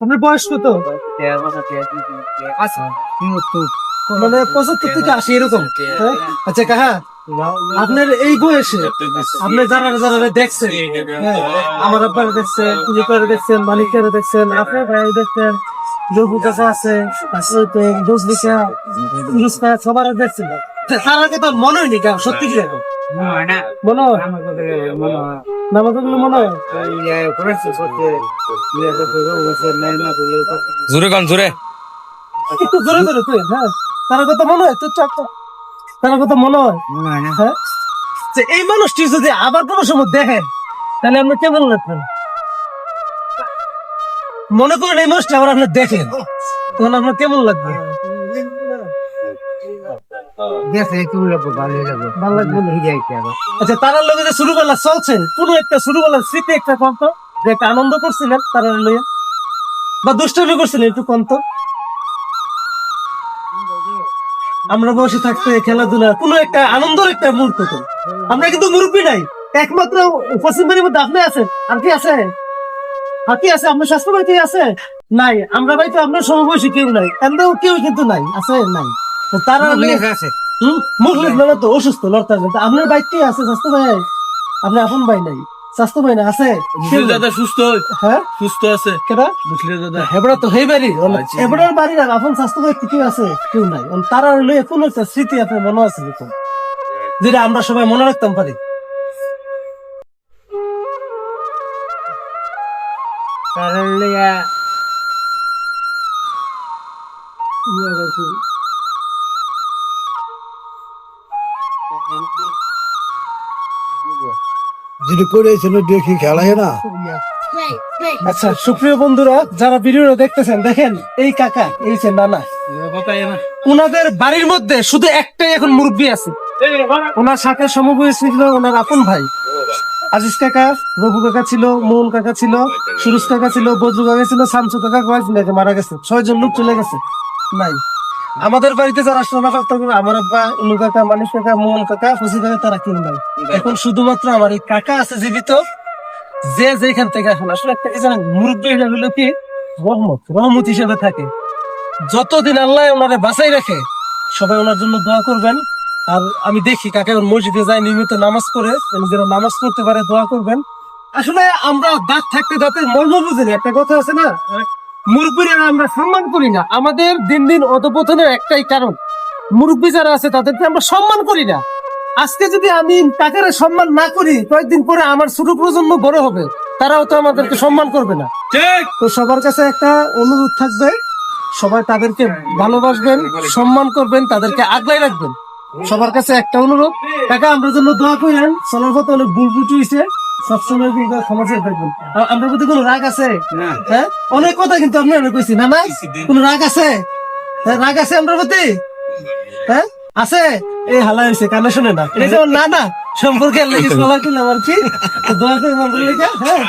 আপনার বয়স কত? মানে পঁচাত্তর থেকে আশি এরকম? হ্যাঁ? আচ্ছা কাহা আপনার এই বয়সে আপনি যারা যারা দেখছেন হ্যাঁ, আমার আব্বারে দেখছেন পুলিপারে দেখছেন মালিকারে দেখছেন আপনার ভাই দেখছেন জবু কাকা আছে সবার দেখছেন তার আগে তো মনে হয়নি কেন সত্যি কি দেখো মনে হয় মনে হয় জোরে কন জোরে একটু জোরে জোরে তুই হ্যাঁ তার কথা মনে হয় তোর চাপ তার কথা মনে হয় হ্যাঁ যে এই মানুষটি যদি আবার কোনো সময় দেখেন তাহলে আপনি কেমন লাগবেন মনে করেন এই মানুষটা আবার আপনি দেখেন তখন আপনার কেমন লাগবে ভালো লাগবে। না? আচ্ছা তারার লগে যে শুরুবেলা কোনো একটা শুরুবেলার স্মৃতি একটা কন্ত যে একটা আনন্দ করছিলেন তারার লইয়া। বা দুষ্টামি করছিলেন একটু কন্ত আমরা বসে থাকতে খেলাধুলা কোনো একটা আনন্দের একটা মুহূর্ত তো। আমরা কিন্তু মুরব্বী নাই একমাত্র পশ্চিম বাড়ির মধ্যে আপনি আছেন আর কি আছে? আর কি আছে? আপনার স্বাস্থ্য ভাই কি আছে? নাই আমরা ভাই তো আপনার সমবয়সী কেউ নাই এমনও কেউ কিন্তু নাই আছে? নাই। তো তারা হুম মুখলেস মানে তো অসুস্থ লড়তে আসবেন আপনার আছে স্বাস্থ্য ভাই? আপনার আপন ভাই নাই। স্বাস্থ্য ভাই না আছে? দাদা সুস্থ? হ্যাঁ? সুস্থ আছে। দাদা। হেবড়া তো হেই বাড়ি আচ্ছা। হেবড়ার বাড়ির আর আপন স্বাস্থ্য ভাই আছে? কেউ নাই। তারা লইয়া কোনো একটা স্মৃতি আপনার মনে আছে দেখুন যেটা আমরা সবাই মনে রাখতাম পারি। আচ্ছা সুপ্রিয় বন্ধুরা, যারা দেখতেছেন, দেখেন, এই কাকা, এই যে নানা। বাড়ির মধ্যে শুধু একটাই এখন মুরব্বী আছে। ওনার সাথে সমবয়সী ছিল ওনার আপন ভাই। আজিজ কাকা, রঘু কাকা ছিল, মোহন কাকা ছিল, সুরজ কাকা ছিল বজরু কাকা ছিল শামসু কাকা মারা গেছে। ছয়জন লোক চলে গেছে। নাই। আমাদের বাড়িতে যারা আসলে না পারতো আমার আব্বা ইনু কাকা মানিস কাকা মোহন কাকা ফসি কাকা তারা কিনবেন এখন শুধুমাত্র আমার এই কাকা আছে জীবিত যে যেখান থেকে এখন আসলে একটা কি জানেন মুরব্বী হলো কি রহমত রহমত হিসেবে থাকে। যতদিন আল্লাহ ওনারে বাঁচাই রাখে সবাই ওনার জন্য দোয়া করবেন। আর আমি দেখি কাকে ওর মসজিদে যায় নিয়মিত নামাজ পড়ে যেন নামাজ পড়তে পারে দোয়া করবেন। আসলে আমরা দাঁত থাকতে দাঁতের মর্ম বুঝিনি একটা কথা আছে না? মুরব্বীরা আমরা সম্মান করি না। আমাদের দিন দিন অধপতনের একটাই কারণ। মুরব্বী যারা আছে তাদেরকে আমরা সম্মান করি না। আজকে যদি আমি তাকে সম্মান না করি কয়েকদিন পরে আমার ছোট প্রজন্ম বড় হবে। তারাও তো আমাদেরকে সম্মান করবে না। তো সবার কাছে একটা অনুরোধ থাকবে। সবাই তাদেরকে ভালোবাসবেন সম্মান করবেন তাদেরকে আগলাই রাখবেন। সবার কাছে একটা অনুরোধ। কাকা আমরা জন্য দোয়া করেন। চলার পথে অনেক ভুল হয়েছে। সবসময় কিন্তু সমস্যায় থাকবেন আর প্রতি কোনো রাগ আছে হ্যাঁ অনেক কথা কিন্তু আপনি অনেক কইছি না না কোনো রাগ আছে হ্যাঁ, রাগ আছে আমরা প্রতি হ্যাঁ আছে এই হালা হয়েছে কানে শুনে না এই যেমন না না সম্পর্কে লেগে কিনা আমার কি দোয়া করে লেগে হ্যাঁ